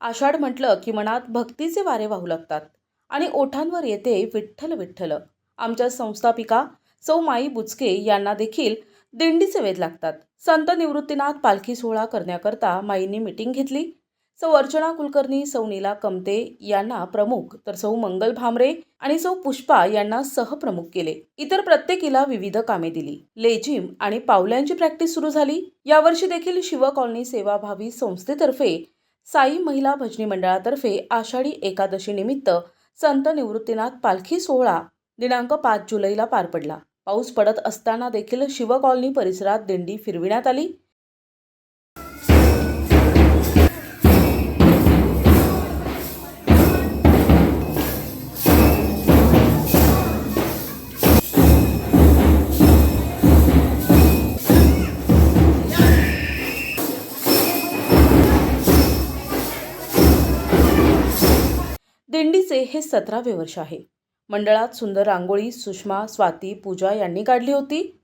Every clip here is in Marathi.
आषाढ म्हटलं की मनात भक्तीचे वारे वाहू लागतात आणि ओठांवर येते विठ्ठल विठ्ठल. आमच्या संस्थापिका सौ माई बुचके यांना देखील दिंडीचे वेध लागतात. संत निवृत्तीनाथ पालखी सोहळा करण्याकरता माईंनी मिटिंग घेतली. सौ अर्चना कुलकर्णी सौ नीला कमते यांना प्रमुख तर सौ मंगल भामरे आणि सौ पुष्पा यांना सहप्रमुख केले. इतर प्रत्येकीला विविध कामे दिली. लेझिम आणि पावल्यांची प्रॅक्टिस सुरू झाली. यावर्षी देखील शिव कॉलनी सेवाभावी संस्थेतर्फे साई महिला भजनी मंडळातर्फे आषाढी एकादशीनिमित्त संत निवृत्तीनाथ पालखी सोहळा दिनांक पाच जुलैला पार पडला. पाऊस पडत असताना देखील शिव कॉलनी परिसरात दिंडी फिरविण्यात आली. दिंडीचे हे सतरावे वर्ष आहे. मंडळात सुंदर रांगोळी सुषमा स्वाती पूजा यांनी काढली होती.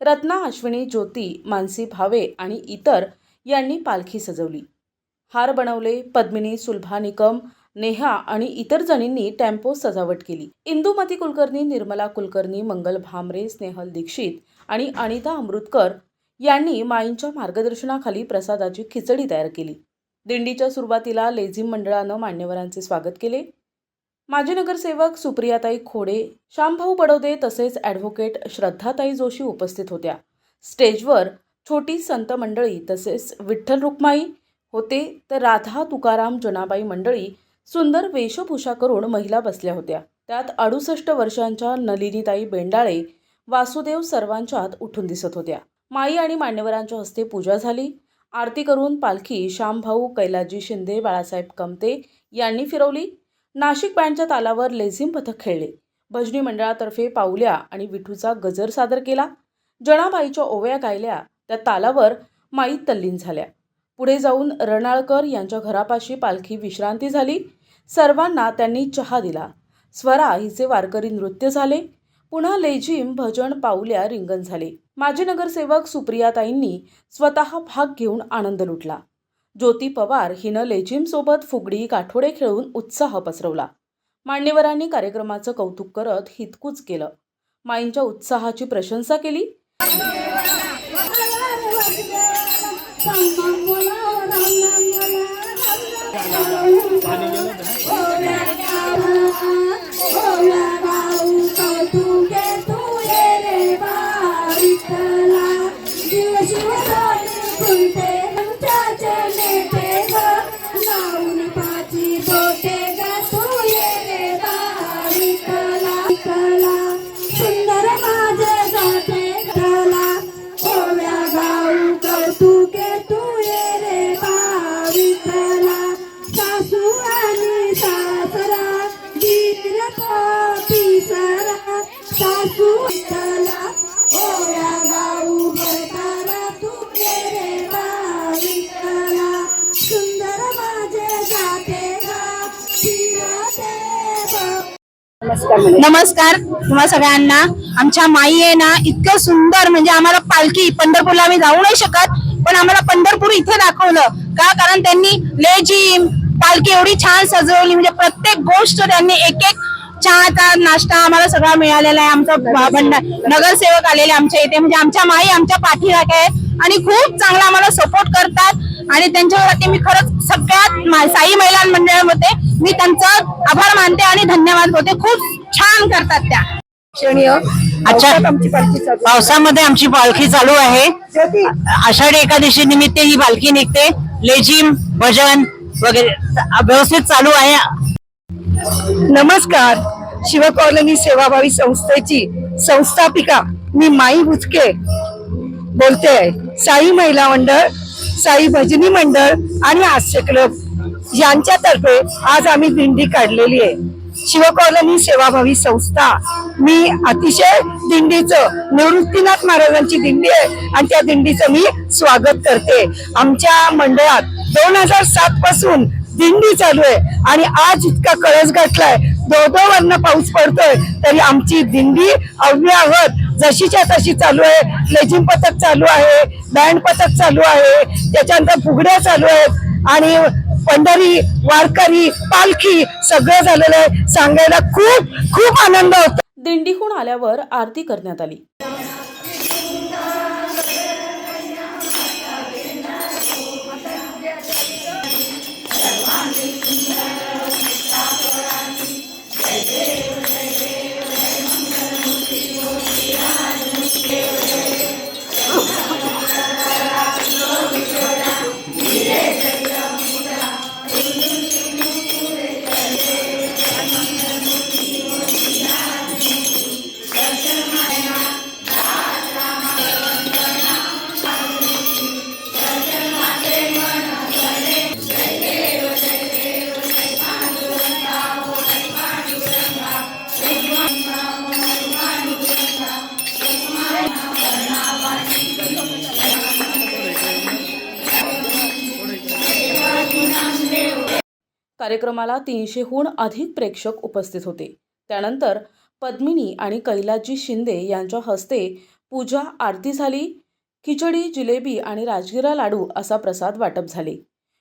रत्ना अश्विनी ज्योती मानसी भावे आणि इतर यांनी पालखी सजवली. हार बनवले पद्मिनी सुलभा निकम नेहा आणि इतर जणींनी टेम्पो सजावट केली. इंदुमती कुलकर्णी निर्मला कुलकर्णी मंगल भामरे स्नेहल दीक्षित आणि अनिता अमृतकर यांनी माईंच्या मार्गदर्शनाखाली प्रसादाची खिचडी तयार केली. दिंडीच्या सुरुवातीला लेझिम मंडळानं मान्यवरांचे स्वागत केले. माजी नगरसेवक सुप्रियाताई खोडे श्यामभाऊ बडोदे तसेच ॲडव्होकेट श्रद्धाताई जोशी उपस्थित होत्या. स्टेजवर छोटी संत मंडळी तसेच विठ्ठल रुक्माई होते तर राधा तुकाराम जनाबाई मंडळी सुंदर वेशभूषा करून महिला बसल्या होत्या. त्यात अडुसष्ट वर्षांच्या नलिनीताई बेंडाळे वासुदेव सर्वांच्यात उठून दिसत होत्या. माई आणि मान्यवरांच्या हस्ते पूजा झाली. आरती करून पालखी श्यामभाऊ कैलाजी शिंदे बाळासाहेब कमते यांनी फिरवली. नाशिक बँडच्या तालावर लेझिम पथक खेळले. भजनी मंडळातर्फे पाऊल्या आणि विठूचा गजर सादर केला. जणाबाईच्या ओव्या गायल्या. त्या तालावर माई तल्लीन झाल्या. पुढे जाऊन रणाळकर यांच्या घरापाशी पालखी विश्रांती झाली. सर्वांना त्यांनी चहा दिला. स्वरा हिचे वारकरी नृत्य झाले. पुन्हा लेझिम भजन पावल्या रिंगण झाले. माजी नगरसेवक सुप्रियाताईंनी स्वतः भाग घेऊन आनंद लुटला. ज्योती पवार हिनं लेझिमसोबत फुगडी काठोडे खेळून उत्साह पसरवला. मान्यवरांनी कार्यक्रमाचं कौतुक करत हितकूच केलं. माईंच्या उत्साहाची प्रशंसा केली. पिसरा सासू गाऊ रे सुंदर माझे जाते नमस्कार तुम्हा सगळ्यांना. आमच्या माई आहे ना इतकं सुंदर. म्हणजे आम्हाला पालखी पंढरपूरला आम्ही जाऊ नाही शकत पण आम्हाला पंढरपूर इथे दाखवलं. का? कारण त्यांनी लेझिम पालखी एवढी छान सजवली. म्हणजे प्रत्येक गोष्ट त्यांनी एक एक चहाचा नाश्ता आम्हाला सगळा मिळालेला आहे. आमचा भ- भंडार नगरसेवक आलेले आमच्या इथे. म्हणजे आमच्या माई आमच्या पाठीराख्या आहेत आणि खूप चांगला आम्हाला सपोर्ट करतात. आणि त्यांच्यावरती मी खरंच सगळ्यात साई महिला मंडळामध्ये मी त्यांचं आभार मानते आणि धन्यवाद होते खूप छान करतात त्या. अच्छा. पावसामध्ये आमची पालखी चालू आहे. आषाढी एकादशी निमित्त ही पालखी निघते. लेझिम भजन वगैरे व्यवस्थित चालू आहे. नमस्कार. शिवकॉलनी सेवाभावी संस्थेची संस्थापिका मी माई भुजके बोलते आहे. साई महिला मंडळ साई भजनी मंडळ आणि हास्य क्लब यांच्यातर्फे आज आम्ही दिंडी काढलेली आहे. शिवकॉलनी सेवाभावी संस्था मी अतिशय दिंडीचं निवृत्तीनाथ महाराजांची दिंडी आहे आणि त्या दिंडीचं मी स्वागत करते. आमच्या मंडळात दोन हजार सात पासून दिंडी चालू आहे. आणि आज इतका कळस गाठलाय दोन पाऊस पडतोय तरी आमची दिंडी अव्याहत जशीच्या तशी चालू आहे. लेझिम पथक चालू आहे. बँड पथक चालू आहे. त्याच्यानंतर फुगड्या चालू आहेत. आणि पंढरी वारकरी पालखी सगळं झालेलं आहे. सांगायला खूप खूप आनंद होतो. दिंडीहून आल्यावर आरती करण्यात आली. कार्यक्रमाला तीनशेहून अधिक प्रेक्षक उपस्थित होते. त्यानंतर पद्मिनी आणि कैलासजी शिंदे यांच्या हस्ते पूजा आरती झाली. खिचडी जिलेबी आणि राजगिरा लाडू असा प्रसाद वाटप झाले.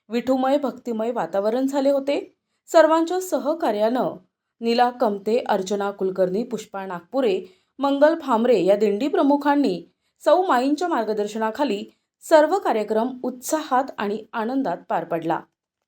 विठुमय भक्तिमय वातावरण झाले होते. सर्वांच्या सहकार्यानं नीला कमते अर्चना कुलकर्णी पुष्पा नागपुरे मंगल भामरे या दिंडी प्रमुखांनी सौ माईंच्या मार्गदर्शनाखाली सर्व कार्यक्रम उत्साहात आणि आनंदात पार पडला.